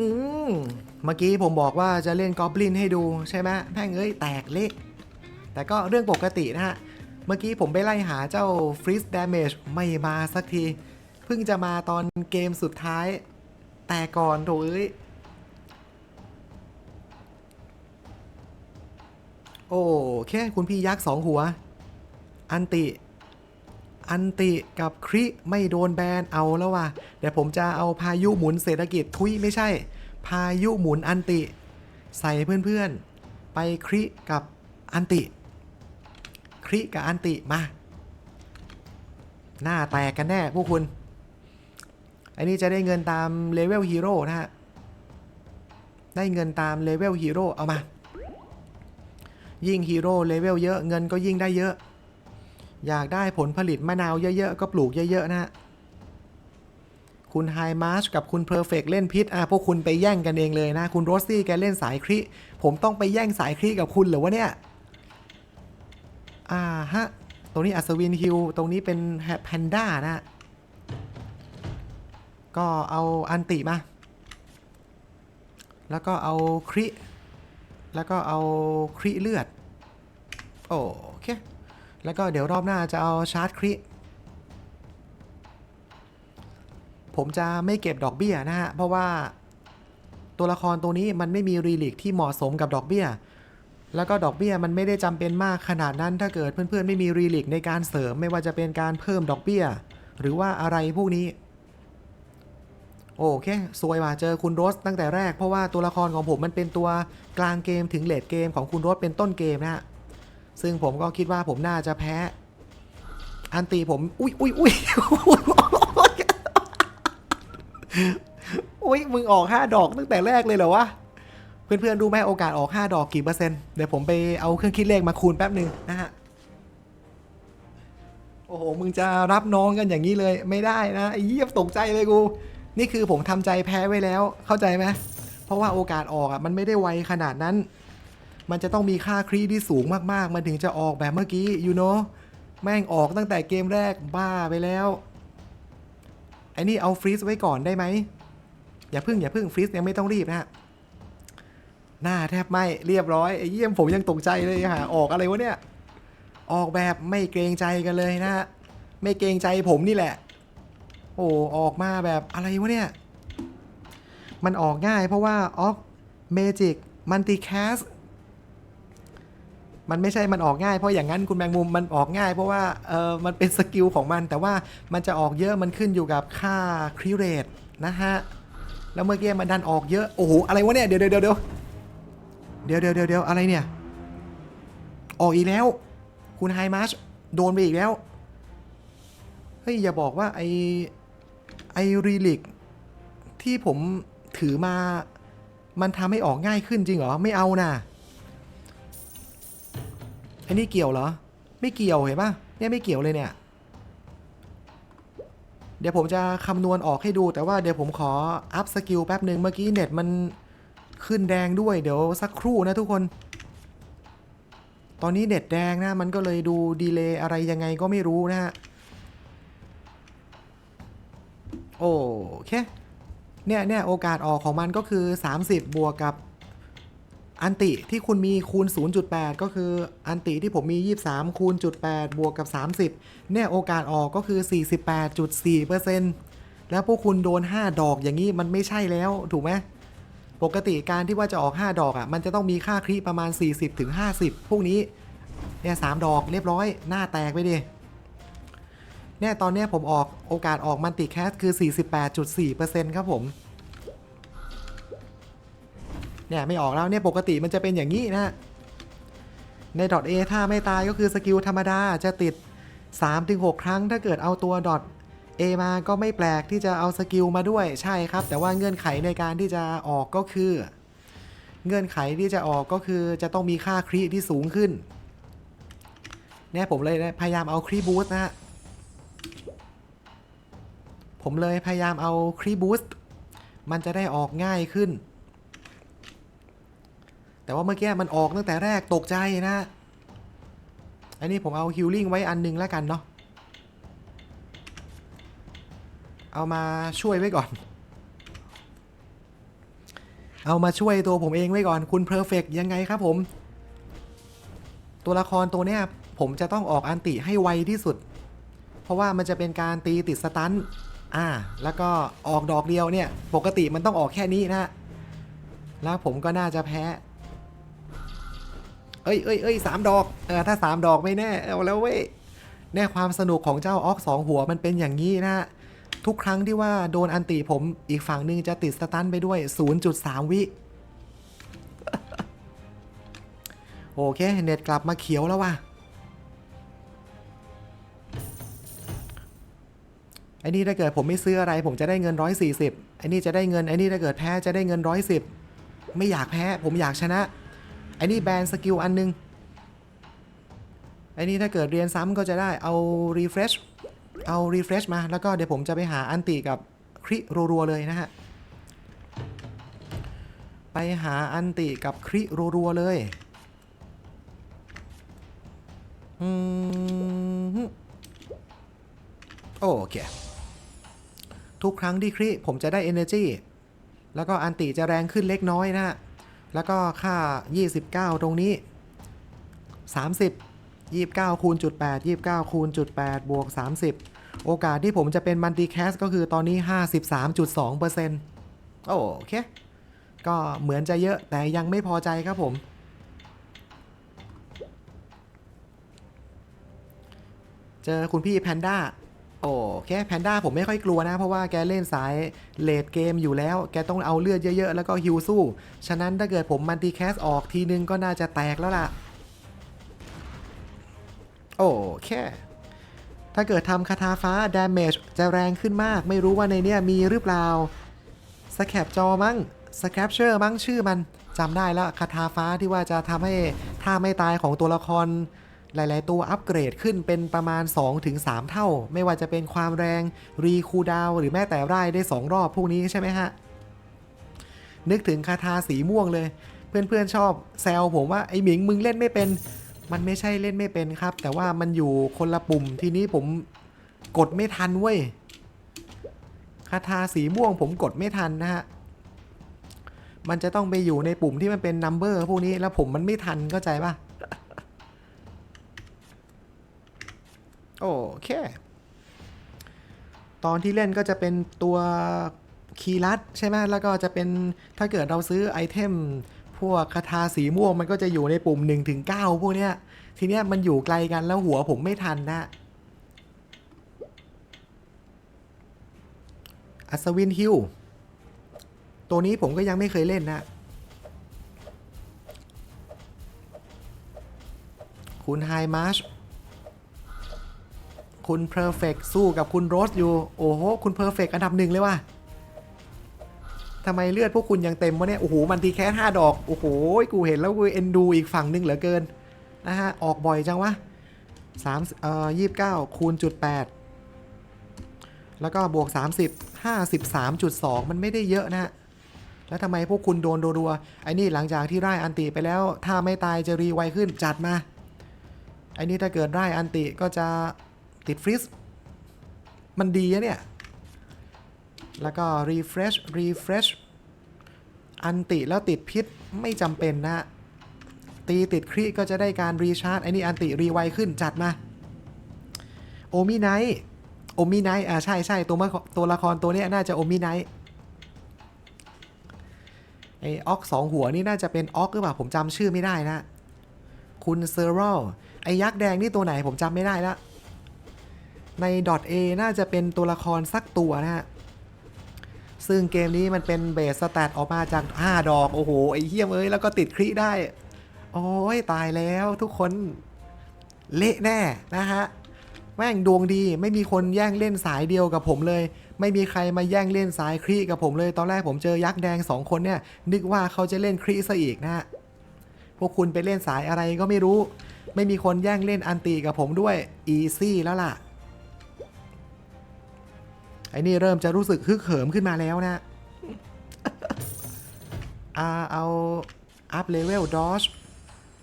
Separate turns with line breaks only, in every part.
อืมเมื่อกี้ผมบอกว่าจะเล่นกอบลินให้ดูใช่ไหมแม่งเอ้ยแตกเละแต่ก็เรื่องปกตินะฮะ เมื่อกี้ผมไปไล่หาเจ้าฟรี z ด Damage ไม่มาสักที เพิ่งจะมาตอนเกมสุดท้าย แต่ก่อนโถเอ้ย โอเค คุณพี่ยักษ์สองหัว อันติ อันติกับคริไม่โดนแบนเอาแล้วว่ะเดี๋ยวผมจะเอาพายุหมุนเศรษฐกิจทุยไม่ใช่ พายุหมุนอันติ ใส่เพื่อนๆ ไปคริกับอันติ คริกับอันติมา หน้าแตกกันแน่พวกคุณ อันนี้จะได้เงินตามเลเวลฮีโร่นะฮะ ได้เงินตามเลเวลฮีโร่เอามา ยิ่งฮีโร่เลเวลเยอะเงินก็ยิ่งได้เยอะ อยากได้ผลผลิตมะนาวเยอะๆ ก็ปลูกเยอะๆ นะฮะ คุณไฮมาร์ชกับคุณเพอร์เฟกเล่นพิษอะพวกคุณไปแย่งกันเองเลยนะ คุณโรสซี่แกเล่นสายคริ ผมต้องไปแย่งสายคริกับคุณเหรือวะเนี่ย อ่าฮะ ตรงนี้อัศวินฮิลตรงนี้เป็นแพนด้านะฮะก็เอาอันติมา แล้วก็เอาคริ แล้วก็เอาคริเลือด โอเค แล้วก็เดี๋ยวรอบหน้าจะเอาชาร์จคริผมจะไม่เก็บดอกเบี้ยนะฮะ เพราะว่าตัวละครตัวนี้มันไม่มีรีลิกที่เหมาะสมกับดอกเบี้ย แล้วก็ดอกเบี้ยมันไม่ได้จำเป็นมากขนาดนั้นถ้าเกิดเพื่อนๆไม่มีรีลิกในการเสริมไม่ว่าจะเป็นการเพิ่มดอกเบี้ย หรือว่าอะไรพวกนี้ โอเคสวยว่ะเจอคุณโรสตั้งแต่แรกเพราะว่าตัวละครของผมมันเป็นตัวกลางเกมถึงเลดเกมของคุณโรสเป็นต้นเกมนะฮะ ซึ่งผมก็คิดว่าผมน่าจะแพ้ อันตีผม อุ้ยอุ้ยอุ้ยอุ้ยมึงออก5ดอกตั้งแต่แรกเลยเหรอวะ เพื่อนๆดูไหมโอกาสออก5ดอกกี่เปอร์เซ็นต์เดี๋ยวผมไปเอาเครื่องคิดเลขมาคูณแป๊บหนึ่งนะฮะโอ้โห มึงจะรับน้องกันอย่างนี้เลยไม่ได้นะไอ้เยี่ยตกใจเลยกู นี่คือผมทำใจแพ้ไว้แล้ว เข้าใจไหมเพราะว่าโอกาสออกอะมันไม่ได้ไวขนาดนั้น มันจะต้องมีค่าครีที่สูงมากๆ มันถึงจะออกแบบเมื่อกี้ you know แม่งออกตั้งแต่เกมแรกบ้าไปแล้วไอ้นี่เอาฟรีซไว้ก่อนได้ไหมอย่าพึ่งอย่าพึ่งฟรีซยังไม่ต้องรีบนะฮะหน้าแทบไหมเรียบร้อยไอ้เยี่ยมผมยังตกใจเลยฮะออกอะไรวะเนี่ย ออกแบบไม่เกรงใจกันเลยนะฮะไม่เกรงใจผมนี่แหละ โอ้ออกมาแบบอะไรวะเนี่ย มันออกง่ายเพราะว่าออกเมจิกมันติแคส มันไม่ใช่มันออกง่ายเพราะอย่างนั้นคุณแมงมุมมันออกง่าย เพราะว่าเออมันเป็นสกิลของมัน แต่ว่ามันจะออกเยอะมันขึ้นอยู่กับค่าครีเรทนะฮะแล้วเมื่อกี้มันดันออกเยอะโอ้โหอะไรวะเนี่ยเดี๋ยวเดี๋ยวเดี๋ยวเดี๋ยวเดี๋ยวเดี๋ยวอะไรเนี่ย ออกอีกแล้ว คุณไฮมาร์ชโดนไปอีกแล้วเฮ้ยอย่าบอกว่าไอไอรีลิกที่ผมถือมา มันทำให้ออกง่ายขึ้นจริงเหรอ ไม่เอานะ่ะ อันนี้เกี่ยวเหรอ ไม่เกี่ยวเห็นปะเนี่ยไม่เกี่ยวเลยเนี่ย เดี๋ยวผมจะคำนวณออกให้ดูแต่ว่าเดี๋ยวผมขออัพสกิลแป๊บหนึ่งเมื่อกี้เน็ตมันขึ้นแดงด้วยเดี๋ยวสักครู่นะทุกคน ตอนนี้เน็ตแดงนะมันก็เลยดูดีเลย์อะไรยังไงก็ไม่รู้นะฮะโอเคเนี่ยเนี่ยโอกาสออกของมันก็คือ 30 บวกกับ อันติที่คุณมีคูณ 0.8 ก็คืออันติที่ผมมี 23 คูณจุด8บวกกับ 30 เนี่ยโอกาสออกก็คือ 48.4%แล้วพวกคุณโดน 5 ดอกอย่างนี้มันไม่ใช่แล้วถูกไหมปกติการที่ว่าจะออก 5 ดอกอะ่ะมันจะต้องมีค่าครีประมาณ 40-50 พวกนี้เนี่ย3ดอกเรียบร้อยหน้าแตกไปดิเนี่ยตอนเนี้ยผมออกโอกาสออกมันติแคสคือ 48.4%ครับผม เนี่ยไม่ออกแล้วเนี่ยปกติมันจะเป็นอย่างนี้นะใน .a ถ้าไม่ตายก็คือสกิลธรรมดาจะติด 3-6 ครั้งถ้าเกิดเอาตัว .a มาก็ไม่แปลกที่จะเอาสกิลมาด้วยใช่ครับ แต่ว่าเงื่อนไขในการที่จะออกก็คือ เงื่อนไขที่จะออกก็คือจะต้องมีค่าครีที่สูงขึ้นเนี่ยผมเลยพยายามเอาครีบูสต์นะฮะผมเลยพยายามเอาครีบูสต์มันจะได้ออกง่ายขึ้น แต่ว่าเมื่อกี้มันออกตั้งแต่แรกตกใจนะ อันนี้ผมเอาฮิลลิ่งไว้อันหนึงแล้วกันเนาะ เอามาช่วยไว้ก่อน เอามาช่วยตัวผมเองไว้ก่อนคุณเพอร์เฟกยังไงครับผม ตัวละครตัวเนี้ยผมจะต้องออกอันติให้ไวที่สุด เพราะว่ามันจะเป็นการตีติดสตันอ่า แล้วก็ออกดอกเดียวเนี่ย ปกติมันต้องออกแค่นี้นะ แล้วผมก็น่าจะแพ้ เอ้ยเอ้ยเอ้ยสามดอกเออถ้าสามดอกไม่แน่เอาแล้วเว้ยแน่ความสนุกของเจ้าออกสองหัวมันเป็นอย่างนี้นะทุกครั้งที่ว่าโดนอันติผมอีกฝั่งหนึ่งจะติดสตันไปด้วย 0.3 วิโอเค เน็ตกลับมาเขียวแล้วว่ะไอ้นี่ถ้าเกิดผมไม่ซื้ออะไร ผมจะได้เงิน 140ไอ้นี่จะได้เงินไอ้นี่ถ้าเกิดแพ้จะได้เงิน 110 ไม่อยากแพ้ ผมอยากชนะ ไอ้นี่แบนสกิลอันนึง ไอ้นี่ถ้าเกิดเรียนซ้ำก็จะได้เอา refresh เอา refresh มา แล้วก็เดี๋ยวผมจะไปหาอันติกับคริรัวๆเลยนะฮะ ไปหาอันติกับคริรัวๆเลยอืมโอเค ทุกครั้งที่คริผมจะได้ energy แล้วก็อันติจะแรงขึ้นเล็กน้อยนะฮะ แล้วก็ค่า 29 ตรงนี้ 30 29คูณจุด8 29คูณจุด8บวก 30 โอกาสที่ผมจะเป็นมัลติแคสก็คือตอนนี้ 53.2%โอเค ก็เหมือนจะเยอะแต่ยังไม่พอใจครับผม เจอคุณพี่แพนด้า โอ้แกแพนด้าผมไม่ค่อยกลัวนะ เพราะว่าแกเล่นสายเลดเกมอยู่แล้ว แกต้องเอาเลือดเยอะๆ แล้วก็ฮิวสู้ ฉะนั้นถ้าเกิดผมมันตีแคสออกทีนึงก็น่าจะแตกแล้วล่ะ โอเคถ้าเกิดทำคาถาฟ้า damage จะแรงขึ้นมาก ไม่รู้ว่าในเนี้ยมีหรือเปล่าสแคปจอมั้งสแคปเชอร์มั้งชื่อมันจำได้แล้วคาถาฟ้าที่ว่าจะทำให้ท่าไม่ตายของตัวละคร หลาย ๆ ตัวอัปเกรดขึ้นเป็นประมาณ 2-3 เท่า ไม่ว่าจะเป็นความแรง รีคูดาว หรือแม้แต่ไร่ได้ 2 รอบพวกนี้ใช่ไหมฮะ นึกถึงคาถาสีม่วงเลย เพื่อน ๆ ชอบแซวผมว่า ไอหมิงมึงเล่นไม่เป็น มันไม่ใช่เล่นไม่เป็นครับ แต่ว่ามันอยู่คนละปุ่มทีนี้ผมกดไม่ทันเว้ยคาถาสีม่วงผมกดไม่ทันนะฮะมันจะต้องไปอยู่ในปุ่มที่มันเป็นนัมเบอร์พวกนี้แล้วผมมันไม่ทันเข้าใจปะ โอเค ตอนที่เล่นก็จะเป็นตัวคีย์ลัดใช่ไหมแล้วก็จะเป็นถ้าเกิดเราซื้อไอเทม พวกคาถาสีม่วงมันก็จะอยู่ในปุ่ม1ถึง9พวกเนี้ย ทีเนี้ยมันอยู่ไกลกันแล้วหัวผมไม่ทันนะอัศวินฮิลตัวนี้ผมก็ยังไม่เคยเล่นนะ คุณไฮมาร์ช คุณเพอร์เฟกสู้กับคุณโรสอยู่ โอ้โห คุณเพอร์เฟกอันดับหนึ่งเลยว่ะทำไมเลือดพวกคุณยังเต็มวะเนี่ย โอ้โห มันตีแค่ห้าดอก โอ้โห กูเห็นแล้วกูเอ็นดูอีกฝั่งหนึ่งเหลือเกิน นะฮะ ออกบ่อยจังวะสามเอ่อยี่สิบเก้าคูณจุดแปดแล้วก็บวก 30 53.2 มันไม่ได้เยอะนะฮะ แล้วทำไมพวกคุณโดนรัวๆไอ้นี่หลังจากที่ไร่อันติไปแล้ว ถ้าไม่ตายจะรีไวขึ้นจัดมา ไอ้นี่ถ้าเกิดไร่อันติก็จะ ติดฟรีซมันดีอะเนี่ย แล้วก็ refresh refresh อันติแล้วติดพิษไม่จำเป็นนะ ตีติดครีก็จะได้การรีชาร์จไอ้นี่อันติรีไวขึ้นจัดมาโอมิไนท์โอมิไนท์อ่าใช่ใช่ตัวมาตัวละครตัวนี้น่าจะโอมิไนท์ไอออกสองหัวนี่น่าจะเป็นออกหรือเปล่าผมจำชื่อไม่ได้นะ คุณเซอร์รลไอยักษ์แดงนี่ตัวไหนผมจำไม่ได้ละ ใน .A น่าจะเป็นตัวละครสักตัวนะฮะ ซึ่งเกมนี้มันเป็นเบสสแตทออกมาจาก 5 ดอก โอ้โห ไอ้เหี้ยมเอ้ย แล้วก็ติดคริได้ โอ้ย ตายแล้วทุกคน เละแน่นะฮะ แม่งดวงดีไม่มีคนแย่งเล่นสายเดียวกับผมเลย ไม่มีใครมาแย่งเล่นสายครีกับผมเลย ตอนแรกผมเจอยักษ์แดงสองคนเนี่ย นึกว่าเขาจะเล่นครีซะอีกนะฮะ พวกคุณไปเล่นสายอะไรก็ไม่รู้ ไม่มีคนแย่งเล่นอันตีกับผมด้วย อีซี่แล้วล่ะ ไอ้นี่เริ่มจะรู้สึกฮึกเหิมขึ้นมาแล้วนะอ่าเอาอัพเลเวลดอช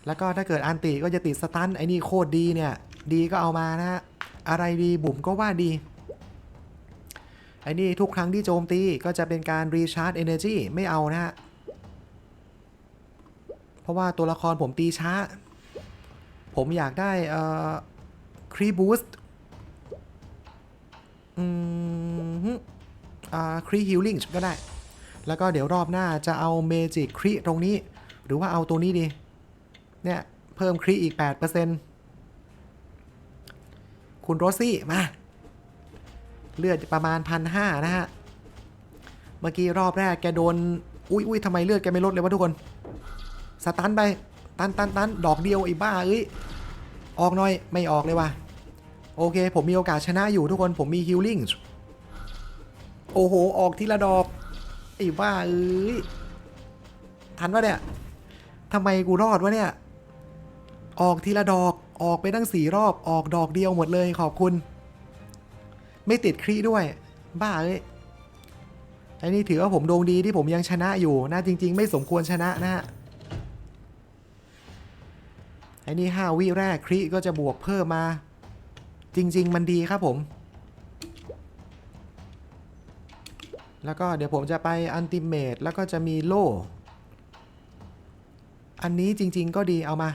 แล้วก็ถ้าเกิดอันติก็จะติดสตันไอ้นี่โคตรดีเนี่ย ดีก็เอามานะฮะ อะไรดีบุ๋มก็ว่าดี ไอ้นี่ทุกครั้งที่โจมตีก็จะเป็นการรีชาร์จเอเนจีไม่เอานะฮะราะว่าตัวละครผมตีช้า ผมอยากได้เอ่อครีบูสต์ อืมอ่าครีฮิลลิ่งก็ได้ แล้วก็เดี๋ยวรอบหน้าจะเอาเมจิกครีตรงนี้ หรือว่าเอาตัวนี้ดี เนี่ย เพิ่มครีอีก 8%คุณโรซี่ มา เลือดประมาณพันห้านะฮะ เมื่อกี้รอบแรกแกโดน อุ้ยอุ้ยทำไมเลือดแกไม่ลดเลยวะทุกคน สตันไป ตันตันตันดอกเดียวไอ้บ้าเอ้ย ออกหน่อย ไม่ออกเลยว่ะ โอเค ผมมีโอกาสชนะอยู่ทุกคนผมมีฮิลลิ่งโอ้โห ออกทีละดอกไอ้บ้าเอ้ยทันวะเนี่ยทำไมกูรอดวะเนี่ย ออกทีละดอกออกไปตั้งสี่รอบออกดอกเดียวหมดเลยขอบคุณ ไม่ติดครีด้วย บ้าเอ้ยไอ้นี่ถือว่าผมดวงดีที่ผมยังชนะอยู่นะจริง ๆ ไม่สมควรชนะนะฮะไอ้นี่ห้าวิแรกครีก็จะบวกเพิ่มมา จริง ๆ มันดีครับผม แล้วก็เดี๋ยวผมจะไปอันติเมตแล้วก็จะมีโล่ อันนี้จริง ๆ ก็ดีเอามา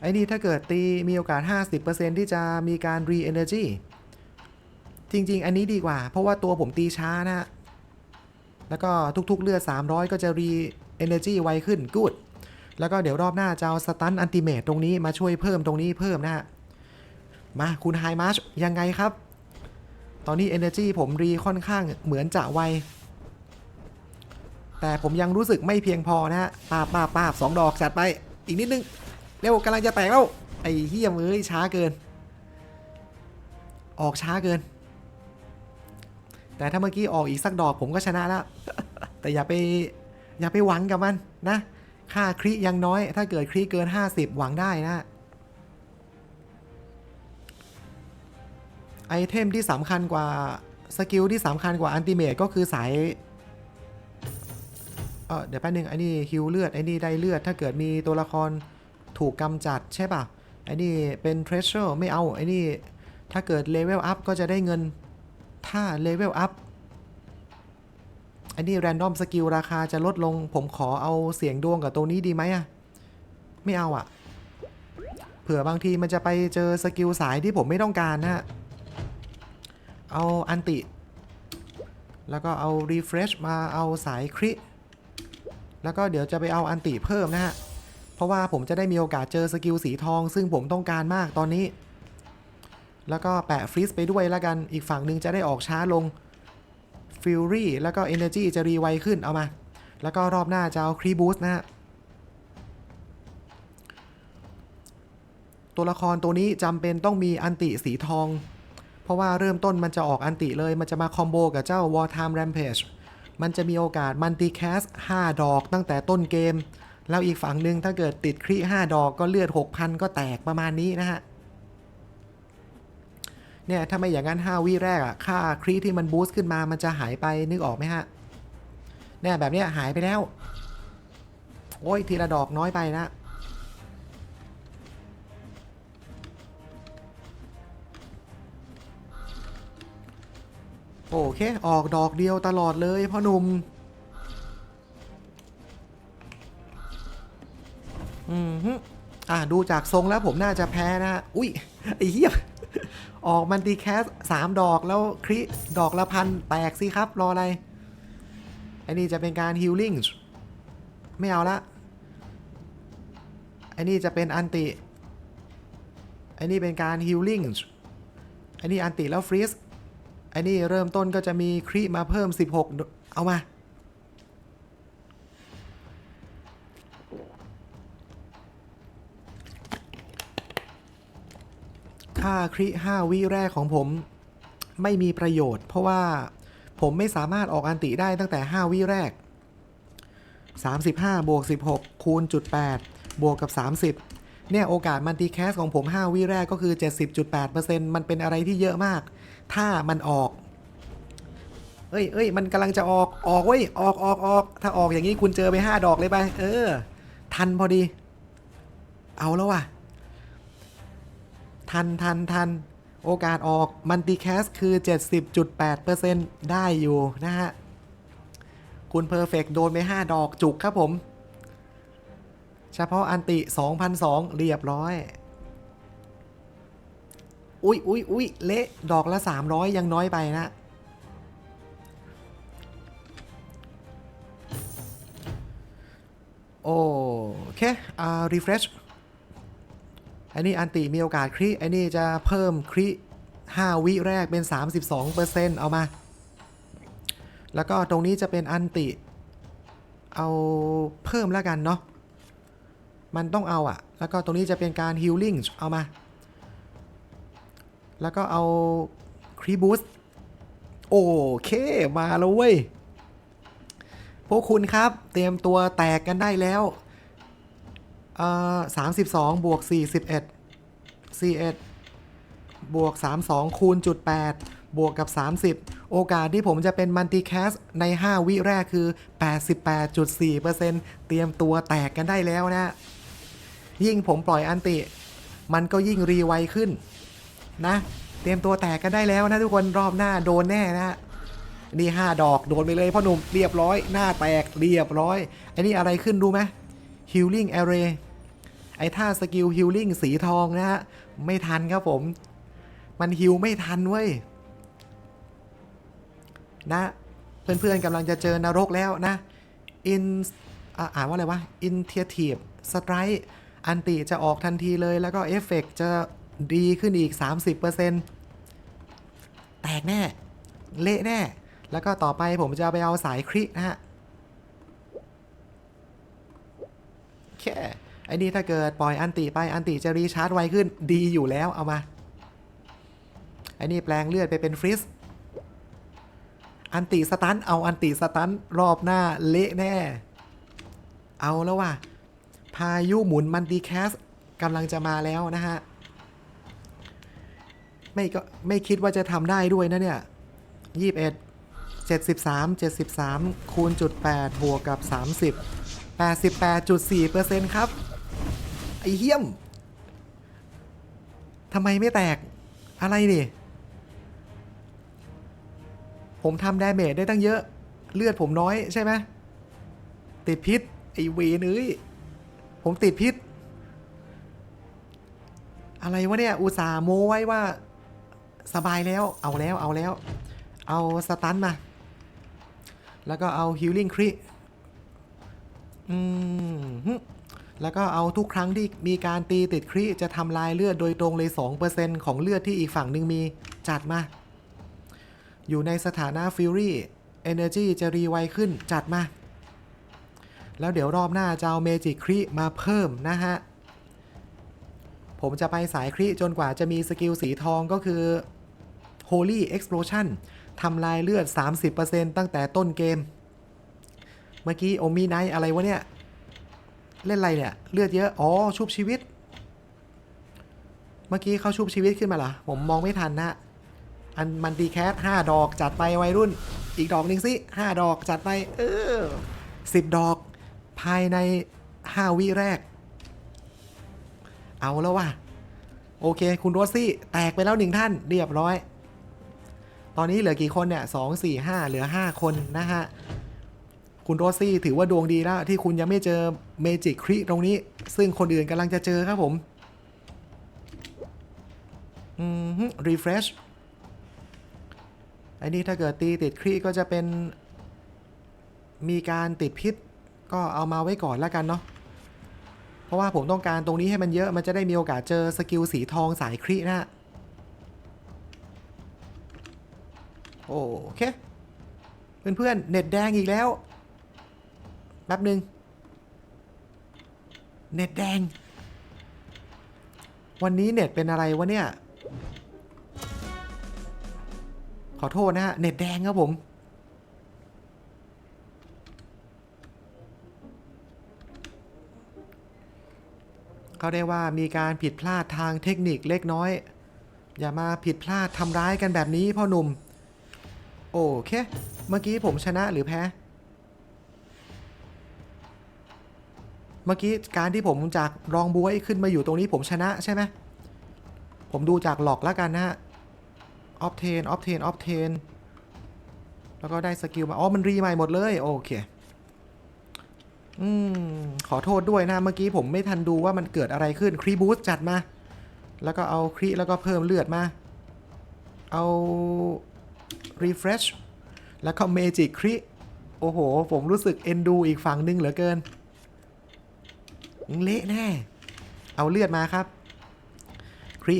ไอ้นี่ถ้าเกิดตีมีโอกาส 50%ที่จะมีการรีเอเนอร์จีจริง ๆ อันนี้ดีกว่า เพราะว่าตัวผมตีช้านะฮะแล้วก็ทุก ๆ เลือด 300 ก็จะรีเอเนอร์จีไวขึ้นกูดแล้วก็เดี๋ยวรอบหน้าจะเอาสตันอันติเมตตรงนี้มาช่วยเพิ่มตรงนี้เพิ่มนะฮะ มาคุณไฮมาร์ชยังไงครับ ตอนนี้ Energy ผมรีค่อนข้างเหมือนจะไว แต่ผมยังรู้สึกไม่เพียงพอนะฮะปาบปาบปาบสองดอกจัดไป อีกนิดนึง เร็วกำลังจะแตกแล้ว ไอ้เฮียมเอ้ยช้าเกิน ออกช้าเกิน แต่ถ้าเมื่อกี้ออกอีกสักดอกผมก็ชนะแล้ว แต่อย่าไปอย่าไปหวังกับมันนะ ค่าคริยังน้อย ถ้าเกิดคริเกิน 50 หวังได้นะ ไอเทมที่สำคัญกว่าสกิลที่สำคัญกว่าอันติเมตก็คือสายเออเดี๋ยวแป๊บนึงไอ้นี่ฮิวเลือดไอ้นี่ได้เลือด ถ้าเกิดมีตัวละครถูกกำจัดใช่ป่ะไอ้นี่เป็นเทรเชอร์ไม่เอาไอ้นี่ถ้าเกิดเลเวลอัพก็จะได้เงินถ้าเลเวลอัพไอ้นี่แรนดอมสกิลราคาจะลดลงผมขอเอาเสียงดวงกับตัวนี้ดีไหมอะไม่เอาอะเผื่อบางทีมันจะไปเจอสกิลสายที่ผมไม่ต้องการนะฮะ เอาอันติ แล้วก็เอา refresh มาเอาสายคริ แล้วก็เดี๋ยวจะไปเอาอันติเพิ่มนะฮะ เพราะว่าผมจะได้มีโอกาสเจอสกิลสีทอง ซึ่งผมต้องการมากตอนนี้ แล้วก็แปะฟรีสไปด้วยแล้วกัน อีกฝั่งหนึ่งจะได้ออกช้าลง Fury แล้วก็ Energy จะรีไวขึ้นเอามา แล้วก็รอบหน้าจะเอาครีบูสนะฮะตัวละครตัวนี้จำเป็นต้องมีอันติสีทอง เพราะว่าเริ่มต้นมันจะออกอันติเลย มันจะมาคอมโบกับเจ้า War Time Rampage มันจะมีโอกาสมันติแคส5ดอกตั้งแต่ต้นเกม แล้วอีกฝั่งหนึ่งถ้าเกิดติดครี5ดอกก็เลือด 6,000 ก็แตกประมาณนี้นะฮะ เนี่ย ถ้าไม่อย่างนั้น 5 วิแรกอะค่าครีที่มันบูสต์ขึ้นมามันจะหายไปนึกออกไหมฮะ เนี่ยแบบเนี้ยหายไปแล้ว โอ้ยทีละดอกน้อยไปนะ เค ออกดอกเดียวตลอดเลยพ่อหนุ่มอืมฮึอะดูจากทรงแล้วผมน่าจะแพ้นะอุ้ยไอ้เหี้ยออกมันตีแคสสามดอกแล้วคริดอกละพันแตกสิครับ รออะไร ไอ้นี่จะเป็นการฮิลลิ่งไม่เอาละไอ้นี่จะเป็นอันติไอ้นี่เป็นการฮิลลิ่งไอ้นี่อันติแล้วฟรีส อ้นี่เริ่มต้นก็จะมีครีมาเพิ่ม 16 เอามา ค่าคริ5วิแรกของผมไม่มีประโยชน์ เพราะว่าผมไม่สามารถออกอันติได้ตั้งแต่ 5 วิแรก 35 บวก 16 คูณจุด8บวกกับ 30 เนี่ยโอกาสมันตีแคสของผม 5 วิแรกก็คือ 70.8%มันเป็นอะไรที่เยอะมาก ถ้ามันออก เอ้ยเอ้ยมันกำลังจะออก ออกเว้ย ออกออกออก ถ้าออกอย่างนี้คุณเจอไป 5 ดอกเลยไป เออ ทันพอดี เอาแล้วว่ะ ทันทันทัน โอกาสออกมันติแคสคือ 70.8%ได้อยู่นะฮะ คุณเพอร์เฟกโดนไป 5 ดอกจุกครับผม เฉพาะอันติ2,002เรียบร้อย อุ๊ยอุ๊ยอุ๊ยเละดอกละ 300 ยังน้อยไปนะโอเค อ่า refresh อันนี้อันติมีโอกาสคริอันนี้จะเพิ่มคริ5วิแรกเป็น 32%เอามา แล้วก็ตรงนี้จะเป็นอันติ เอาเพิ่มแล้วกันเนาะ มันต้องเอาอะแล้วก็ตรงนี้จะเป็นการ healing เอามา แล้วก็เอาครีบูสโอเค มาแล้วเว้ย พวกคุณครับ เตรียมตัวแตกกันได้แล้วเอ่อ32บวก41 41บวก32คูณจุด8บวกกับ 30 โอกาสที่ผมจะเป็นมัลติแคสใน 5 วิแรกคือ 88.4%เตรียมตัวแตกกันได้แล้วนะ ยิ่งผมปล่อยอันติ มันก็ยิ่งรีไวขึ้น นะ เตรียมตัวแตกกันได้แล้วนะทุกคนรอบหน้าโดนแน่นะนี่5ดอกโดนไปเลยพ่อหนุ่มเรียบร้อย หน้าแตกเรียบร้อยไอ้นี่อะไรขึ้นรู้ไหม Healing Array ไอ้ท่าสกิล Healing สีทองนะฮะไม่ทันครับผม มันฮิวไม่ทันเว้ยนะเพื่อนๆกำลังจะเจอนรกแล้วนะ In อ่าอ่านว่าอะไรวะ Initiative Strike อันติจะออกทันทีเลยแล้วก็เอฟเฟกจะดีขึ้นอีก 30%แตกแน่ เละแน่ แล้วก็ต่อไปผมจะไปเอาสายครินะฮะแค่ไอ้นี่ถ้าเกิดปล่อยอันติไปอันติจะรีชาร์จไวขึ้นดีอยู่แล้วเอามาไอ้นี่แปลงเลือดไปเป็นฟริสอันติสตันเอาอันติสตันรอบหน้าเละแน่ เอาแล้วว่ะ พายุหมุนมันดีแคสกำลังจะมาแล้วนะฮะ ไม่ก็ไม่คิดว่าจะทำได้ด้วยนะเนี่ยยี่สิบเอ็ดเจ็ดสิบสามเจ็ดสิบสามคูณจุดแปดบวกกับสามสิบแปดสิบแปดจุดสี่เปอร์เซ็นต์ครับ ไอเหี้ยมทำไมไม่แตกอะไรนี่ผมทำดาเมจได้ตั้งเยอะ เลือดผมน้อยใช่ไหมติดพิษ ไอเวนเอ้ย ผมติดพิษ อะไรวะเนี่ย อุตส่าห์โม้ไว้ว่า สบายแล้ว เอาแล้ว เอาแล้ว เอาสตันมา แล้วก็เอาฮิลลิ่งครีอืมแล้วก็เอาทุกครั้งที่มีการตีติดครีจะทำลายเลือดโดยตรงเลย 2%ของเลือดที่อีกฝั่งหนึ่งมีจัดมา อยู่ในสถานะฟิวรี่ Energy จะรีไวขึ้นจัดมา แล้วเดี๋ยวรอบหน้าจะเอาเมจิครีมาเพิ่มนะฮะ ผมจะไปสายครีจนกว่าจะมีสกิลสีทองก็คือ Holy Explosion ทำลายเลือด 30%ตั้งแต่ต้นเกม เมื่อกี้โอมีไนอะไรวะเนี่ย เล่นอะไรเนี่ย เลือดเยอะ อ๋อ ชุบชีวิต เมื่อกี้เขาชุบชีวิตขึ้นมาเหรอ ผมมองไม่ทันนะอันมันดีแคสห้าดอกจัดไปวัยรุ่น อีกดอกหนึ่งสิห้าดอกจัดไป เออสิบดอก ภายในห้าวิแรก เอาแล้วว่ะ โอเค คุณโรซี่ แตกไปแล้วหนึ่งท่านเรียบร้อย ตอนนี้เหลือกี่คนเนี่ยสองสี่ห้าเหลือห้าคนนะฮะ คุณโรซี่ถือว่าดวงดีแล้วที่คุณยังไม่เจอเมจิกครีตรงนี้ ซึ่งคนอื่นกำลังจะเจอครับผม อืมฮึ refresh อันนี้ถ้าเกิดตีติดครีก็จะเป็นมีการติดพิษ ก็เอามาไว้ก่อนแล้วกันเนาะเพราะว่าผมต้องการตรงนี้ให้มันเยอะมันจะได้มีโอกาสเจอสกิลสีทองสายครีนะโอเค เพื่อนๆเน็ตแดงอีกแล้วแป๊บหนึ่งเน็ตแดง วันนี้เน็ตเป็นอะไรวะเนี่ย ขอโทษนะฮะ เน็ตแดงครับผม เขาได้ว่ามีการผิดพลาดทางเทคนิคเล็กน้อย อย่ามาผิดพลาดทำร้ายกันแบบนี้พ่อหนุ่ม โอเค เมื่อกี้ผมชนะหรือแพ้ เมื่อกี้การที่ผมจากรองบวยขึ้นมาอยู่ตรงนี้ผมชนะใช่ไหมผมดูจากหลอกแล้วกันนะฮะออฟเทนออฟเทนออฟเทนแล้วก็ได้สกิลมา อ๋อ มันรีใหม่หมดเลย โอเค อืม ขอโทษด้วยนะ เมื่อกี้ผมไม่ทันดูว่ามันเกิดอะไรขึ้น ครีบูสจัดมา แล้วก็เอาครีแล้วก็เพิ่มเลือดมา เอา refresh แล้วก็เมจิกครีโอ้โห ผมรู้สึกเอ็นดูอีกฝั่งหนึงเหลือเกิน เละแน่ เอาเลือดมาครับ ครี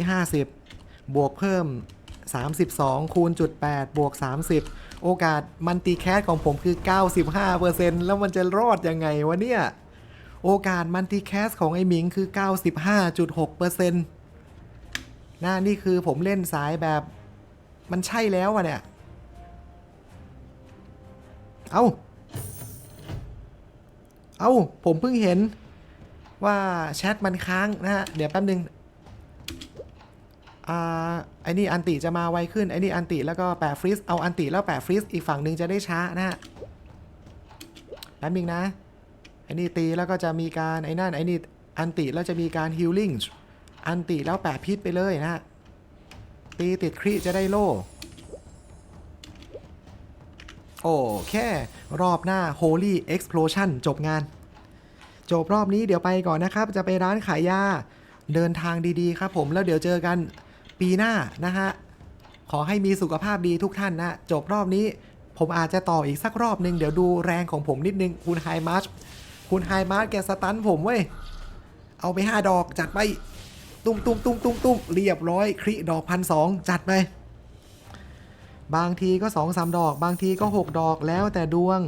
50บวกเพิ่ม 32 คูณจุด8บวก 30 โอกาสมันตีแคสของผมคือ 95%แล้วมันจะรอดยังไงวะเนี่ย โอกาสมันตีแคสของไอ้หมิงคือ 95.6%น่านี่คือผมเล่นสายแบบมันใช่แล้วอะเนี่ย เอาเอาผมเพิ่งเห็นว่าแชทมันค้างนะฮะ เดี๋ยวแป๊บนึง อ่าไอ้นี่อันติจะมาไวขึ้นไอ้นี่อันติแล้วก็แปะฟรีซเอาอันติแล้วแปะฟรีซอีกฝั่งหนึ่งจะได้ช้านะฮะแป๊บนึงนะไอ้นี่ตีแล้วก็จะมีการไอ้นั่นไอ้นี่อันติแล้วจะมีการฮิลลิ่งอันติแล้วแปะพิษไปเลยนะฮะตีติดครีจะได้โล่โอเค รอบหน้า Holy Explosion จบงาน จบรอบนี้เดี๋ยวไปก่อนนะครับ จะไปร้านขายยา เดินทางดีๆครับผมแล้วเดี๋ยวเจอกัน ปีหน้านะฮะ ขอให้มีสุขภาพดีทุกท่านนะ จบรอบนี้ ผมอาจจะต่ออีกสักรอบนึง เดี๋ยวดูแรงของผมนิดนึง คุณไฮมาร์ชคุณไฮมาร์ชแกสตันผมเว้ย เอาไป 5 ดอกจัดไป ตุ้มตุ้มตุ้มตุ้มตุ้มเรียบร้อย คริดอกพันสองจัดไป บางทีก็สองสามดอก บางทีก็ 6 ดอกแล้วแต่ดวง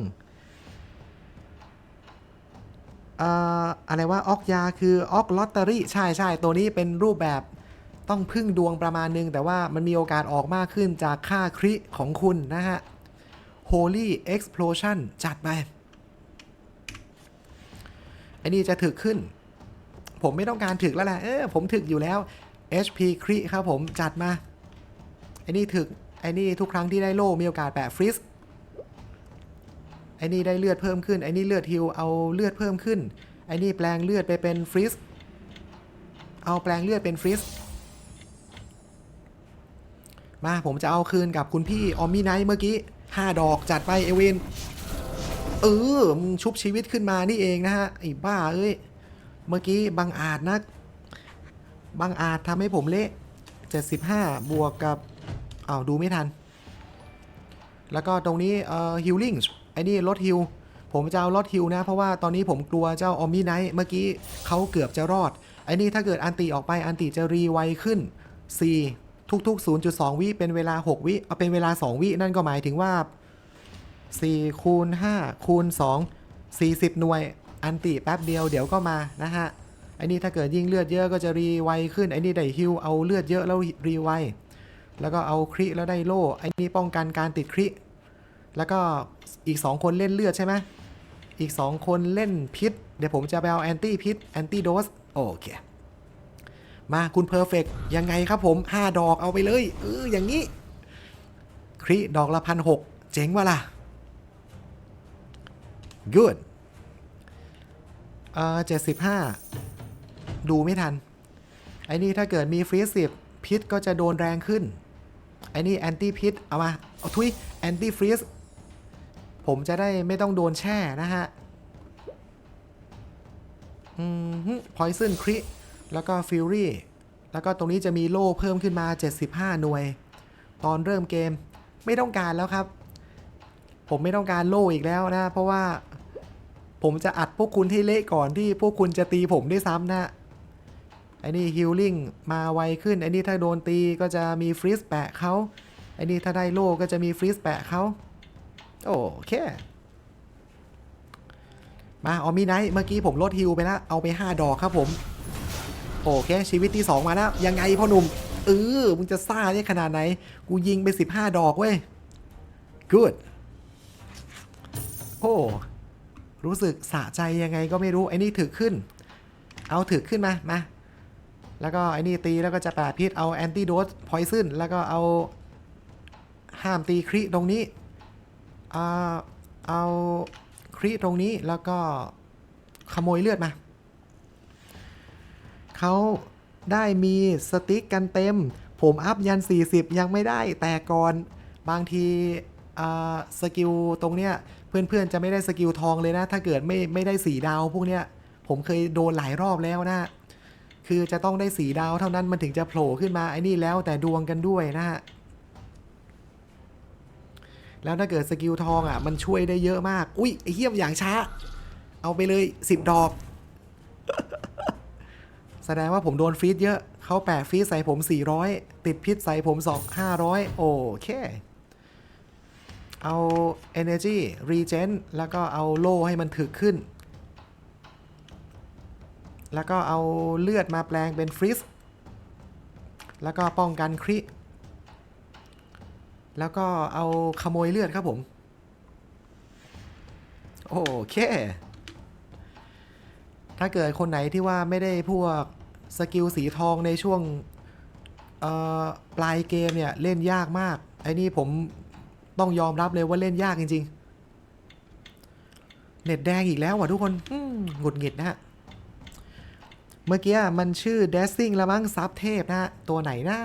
อ่ออะไรว่าออกยาคือออกลอตเตอรี่ใช่ใช่ตัวนี้เป็นรูปแบบ ต้องพึ่งดวงประมาณนึง แต่ว่ามันมีโอกาสออกมากขึ้นจากค่าคริของคุณนะฮะ Holy Explosion จัดไปไอ้นี่จะถึกขึ้น ผมไม่ต้องการถึกแล้วแหละเออผมถึกอยู่แล้ว HP คริครับผมจัดมาไอ้นี่ถึกไอ้นี่ทุกครั้งที่ได้โล่มีโอกาสแปะฟริสไอ้นี่ได้เลือดเพิ่มขึ้นไอ้นี่เลือดฮิลเอาเลือดเพิ่มขึ้นไอ้นี่แปลงเลือดไปเป็นฟริสเอาแปลงเลือดเป็นฟริส มาผมจะเอาคืนกับคุณพี่ออมมี่ไนท์เมื่อกี้ 5 ดอกจัดไปเอเวนเออมึงชุบชีวิตขึ้นมานี่เองนะฮะไอ้บ้าเอ้ย เมื่อกี้บังอาจนักบังอาจทำให้ผมเละ75 บวกกับอ้าวดูไม่ทัน แล้วก็ตรงนี้เอ่อฮิลลิ่งไอ้นี่ลดฮิลผมจะเอาลดฮิลนะ เพราะว่าตอนนี้ผมกลัวเจ้าออมมี่ไนท์เมื่อกี้เขาเกือบจะรอด ไอ้นี่ถ้าเกิดอันติออกไปอันติจะรีไวขึ้น 4 ทุก ๆ 0.2 วิเป็นเวลา 6 วิ เอาเป็นเวลา 2 วิ นั่นก็หมายถึงว่า 4 คูณ 5 คูณ 2 40 หน่วย อันติแป๊บเดียวเดี๋ยวก็มานะฮะไอ้นี่ถ้าเกิดยิ่งเลือดเยอะก็จะรีไวขึ้นไอ้นี่ได้ฮิลเอาเลือดเยอะแล้วรีไวแล้วก็เอาคริแล้วได้โล่ไอ้นี่ป้องกันการติดคริแล้วก็อีก 2 คนเล่นเลือดใช่ไหมอีก 2 คนเล่นพิษ เดี๋ยวผมจะไปเอาแอนตี้พิษแอนตี้โดสโอเค มาคุณเพอร์เฟกยังไงครับผม 5 ดอกเอาไปเลย เอออย่างนี้ คริดอกละพันหกเจ๋งว่ะล่ะ good เออเจ็ดสิบห้าดูไม่ทัน ไอ้นี่ถ้าเกิดมีฟรีสิบพิษก็จะโดนแรงขึ้น ไอ้นี่แอนตี้พิษเอามา เอาทุยแอนตี้ฟรีสผมจะได้ไม่ต้องโดนแช่นะฮะ อืมพอยซึนคริ แล้วก็ฟิวรี่แล้วก็ตรงนี้จะมีโล่เพิ่มขึ้นมา 75 หน่วย ตอนเริ่มเกมไม่ต้องการแล้วครับ ผมไม่ต้องการโล่อีกแล้วนะ เพราะว่าผมจะอัดพวกคุณให้เละก่อนที่พวกคุณจะตีผมด้วยซ้ำนะไอ้นี่ฮิลลิ่งมาไวขึ้นไอ้นี่ถ้าโดนตีก็จะมีฟรีสแปะเขาไอ้นี่ถ้าได้โล่ก็จะมีฟรีสแปะเขาโอเค มาออมีไนท์เมื่อกี้ผมลดฮิลไปแล้วเอาไป 5 ดอกครับผม โอเคชีวิตที่ 2 มาแล้วยังไงพ่อหนุ่มเออมึงจะซ่าได้ขนาดไหน กูยิงไป 15 ดอกเว้ย good โอ้รู้สึกสะใจยังไงก็ไม่รู้ไอ้นี่ถึกขึ้น เอาถึกขึ้นมามาแล้วก็ไอ้นี่ตีแล้วก็จะแปดพิษเอาแอนตี้โดสพอยซึนแล้วก็เอาห้ามตีคริตรงนี้อ่าเอาคริตรงนี้แล้วก็ขโมยเลือดมา เขาได้มีสติ๊กกันเต็ม ผมอัพยัน 40 ยังไม่ได้ แต่ก่อนบางทีสกิลตรงเนี้ยเพื่อนๆจะไม่ได้สกิลทองเลยนะ ถ้าเกิดไม่ไม่ได้สีดาวพวกเนี้ยผมเคยโดนหลายรอบแล้วนะ คือจะต้องได้สีดาวเท่านั้นมันถึงจะโผล่ขึ้นมาไอ้นี่แล้วแต่ดวงกันด้วยนะฮะแล้วถ้าเกิดสกิลทองอะมันช่วยได้เยอะมาก อุ้ยไอ้เหี้ยมอย่างช้า เอาไปเลย 10 ดอก แสดงว่าผมโดนฟรีดเยอะเขาแปะฟรีดใส่ผม 400 ติดพิษใส่ผม2 500 โอเค เอา energy regen แล้วก็เอาโล่ให้มันถึกขึ้น แล้วก็เอาเลือดมาแปลงเป็นฟรีสแล้วก็ป้องกันคริแล้วก็เอาขโมยเลือดครับผม โอเค ถ้าเกิดคนไหนที่ว่าไม่ได้พวก สกิลสีทองในช่วงเอ่อปลายเกมเนี่ยเล่นยากมาก ไอ้นี่ผมต้องยอมรับเลยว่าเล่นยากจริง ๆ เน็ตแดงอีกแล้วว่ะทุกคนอืมหงุดหงิดนะฮะ เมื่อกี้มันชื่อ d a s s i n g ละมั้งซับเทพนะฮะ ตัวไหนนะ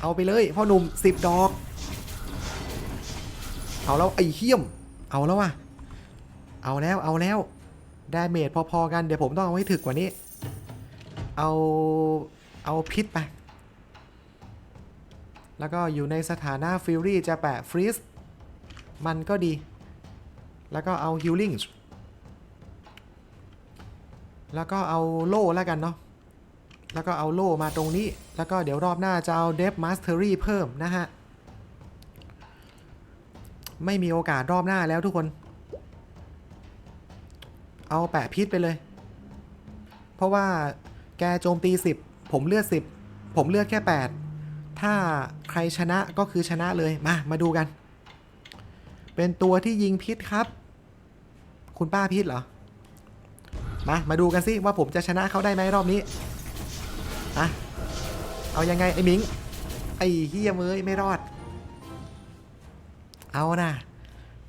เอาไปเลยพ่อหนุ่มสิบดอก เอาแล้วไอ้เหี้ยม เอาแล้วว่ะ เอาแล้วเอาแล้ว ได้เมจพอๆกัน เดี๋ยวผมต้องเอาให้ถึกกว่านี้ เอาเอาพิษไป แล้วก็อยู่ในสถานะฟิลลี่จะแปะฟรีสมันก็ดี แล้วก็เอาฮิลลิ่งแล้วก็เอาโล่แล้วกันเนาะ แล้วก็เอาโล่มาตรงนี้ แล้วก็เดี๋ยวรอบหน้าจะเอาเดฟมาสเตอรี่เพิ่มนะฮะ ไม่มีโอกาสรอบหน้าแล้วทุกคน เอาแปะพิษไปเลย เพราะว่า แกโจมตี 10 ผมเลือด 10 ผมเลือดแค่ 8 ถ้าใครชนะก็คือชนะเลย มา มาดูกัน เป็นตัวที่ยิงพิษครับ คุณป้าพิษเหรอ มา มาดูกันสิว่าผมจะชนะเขาได้ไหมรอบนี้อะเอายังไง ไอ้มิง ไอ้เฮียเมยไม่รอด เอานะ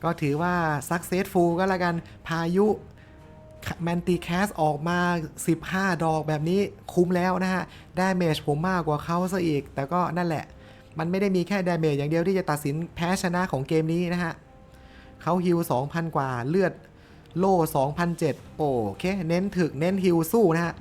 ก็ถือว่า successful ก็แล้วกัน พายุ แมนตีแคสออกมา 15 ดอกแบบนี้คุ้มแล้วนะฮะดาเมจผมมากกว่าเขาซะอีก แต่ก็นั่นแหละ มันไม่ได้มีแค่ดาเมจอย่างเดียวที่จะตัดสินแพ้ชนะของเกมนี้นะฮะเขาฮิว 2,000 กว่าเลือดโล่2,007โอเค เน้นถึกเน้นฮิวสู้นะฮะ